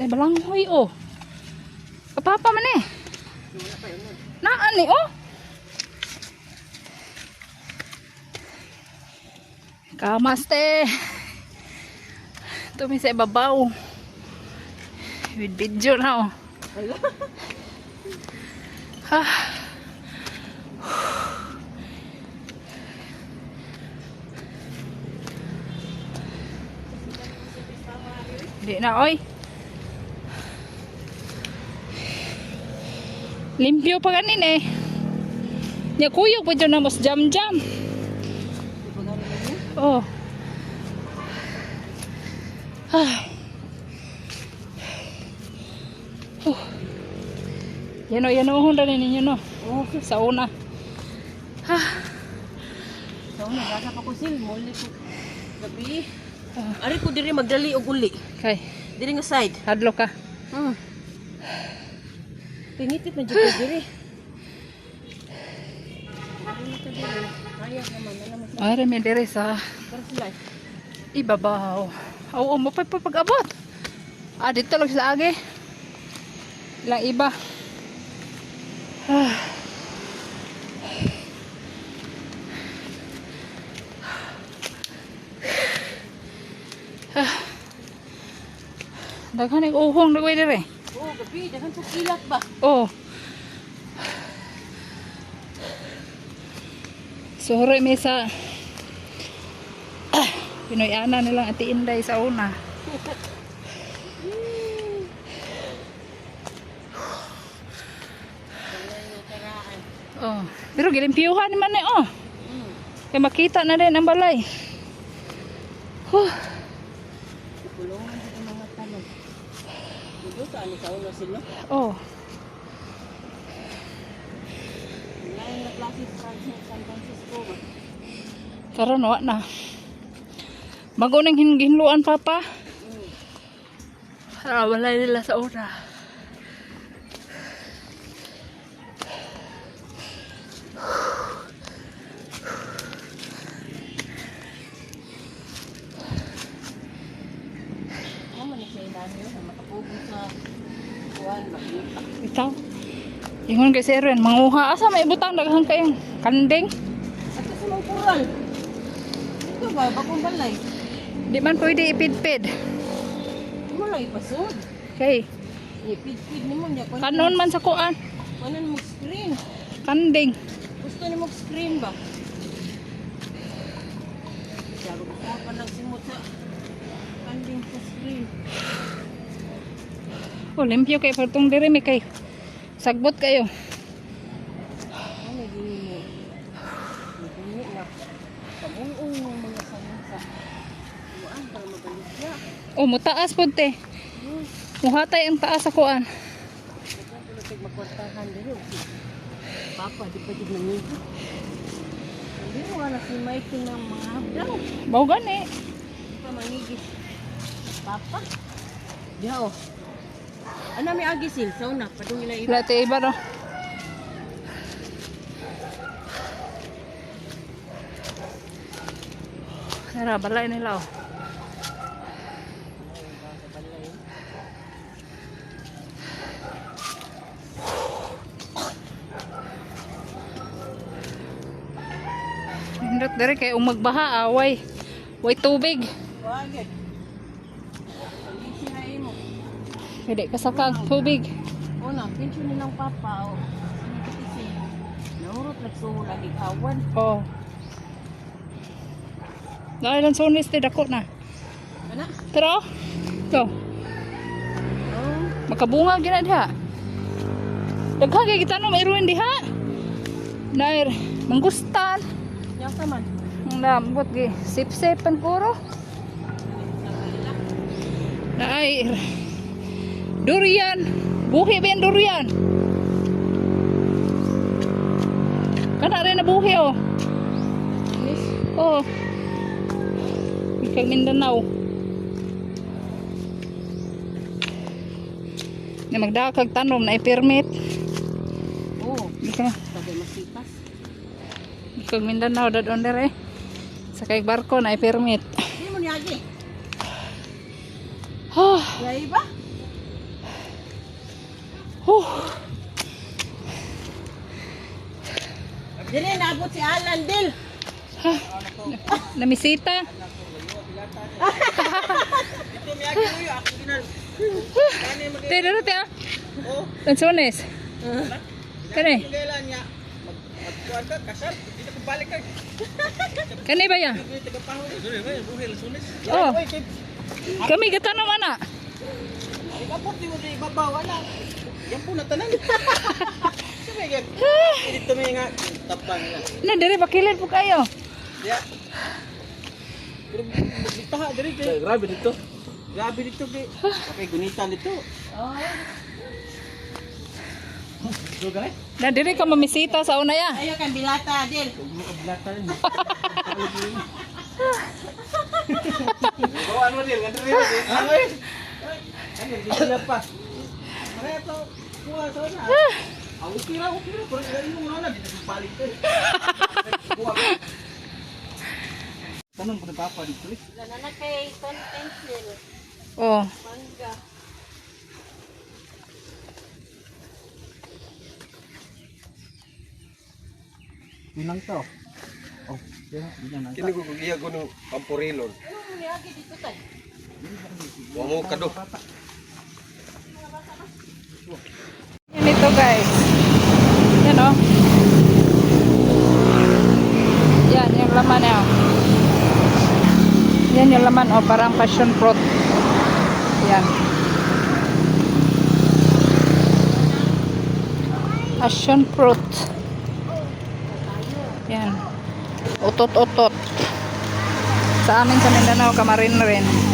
Ay, balanghoy, oh. Kapapa man eh. Naan eh, oh. Kamaste. Tumi sa ibabaw. With video na, oh. Ah. Di na, oy. Limpyo pa kanin eh. Nya kuyog pa dyan na mas jam-jam. Oh. Ay. Oh. Yan o, yan o, hunda ninyo no. Oh, Sa una. Ah. so nagasa pa ko sil, muli ko. Gabi. Ah. Ari ko diri magdali og uli. Kay, Diri nga side. hadlo ka. Hmm. Pingitit na dito diri. Ay, remi diri sa ibabaw. Oo, mo pa pag-abot. Ah, dito lang sila agi. Ilang iba. Ah. Ah. Daghan ng uhong na dire. Oh, gabi, dahan sa kilat ba? Oh. Sore may sa ah, Pinoy ana nilang ati Inday sa una. Oh, pero gilimpiyuhan man eh oh. Hmm. Kaya makita na rin ang balay. Huh. Kulungan sa mga tanong. Dito sa ano sa una sila? Oh, karon wa na. Bago nang hinluan papa. Ah, walay nila sa una. Ano man siya ilan yun? na Makapugo sa Ikaw. Ingon kay Sir Ren, manguha asa may butang daghang kayong kanding. At sa mga kural. Ito ba? Bakong balay? Di man pwede ipidpid. Mo lang ipasod. Kay Ipid-pid mo niya. kanon man sa kuan, Kanon mo screen. kanding. Gusto ni mo screen ba? Sabi ko pa nagsimot sa kanding sa screen. Oh, limpyo kay patong diri mi kay sagbot kayo. Oh, mutaas pud te. Muhatay ang taas sa kuan. Dito. Papa, di pa dito nangigo. Hindi na si Mike ng mga habdaw. Gani. Di pa mangigis. Papa. Diha oh. Ano may agisil? Sa una, padung nila iba. Wala te iba no. Tara, balay nila oh. Hindot dere kay umagbaha away. Way tubig. Wagad. Pwede kasakang tubig. Una, pension nilang papa o. Sinikitisi. Naurot nagsuho lagi kawan. Oh. Dahil ang sunis dako na. Ana? Tara. Go. Oh. Makabunga gina diha. Daghang kay kita no mayroon diha. Nair mangustan. Yasa man. Ang lambot gi. Sip-sip pan kuro. Nair. Durian. Buhi ba yan durian? Kana rin na buhi oh. Miss. Oh. Ikag Mindanao. Na magdakag tanom na i-permit. Oh. Ika na. Sabi masipas. Ikag Mindanao dad under eh. Sa kay barko na i-permit. Hindi mo niyagi. Oh, Yay ba? Huh. Dili, naabot si Alan, Dil. Namisita. Tira na tiya. Lansones. Kani? Kani ba ya? Oh. Kami gata na mana. Abot ni mo di ibabaw wala. Yan po na tanan. Sabi ka. Dito may nga tabang na. Na dire bakilid po kayo. Ya. Pero bitaha diri kay. Grabe dito. Grabe dito kay. Okay gunitan dito. Gani? Na dire ka mamisita sa una ya. Ayo kan bilata, Dil. Blata ni. Bawaan mo din, ngadto rin. Ano eh? Ano, di sila pa. Ano to? Tanong ko na papa dito eh. Wala na kay content, Dil. Oh. Mangga. Pinang to. Oh, yan, yan ang Kini ko kugiya ko ng pampurilon. Ano mo lagi dito tay? Wa mo kado. Yan ito guys. Yan oh. Yan yung laman niya. Yan yung laman oh, parang passion fruit. Yan. Passion fruit. Yan. Utot-utot. Sa amin sa Mindanao, kamarin rin.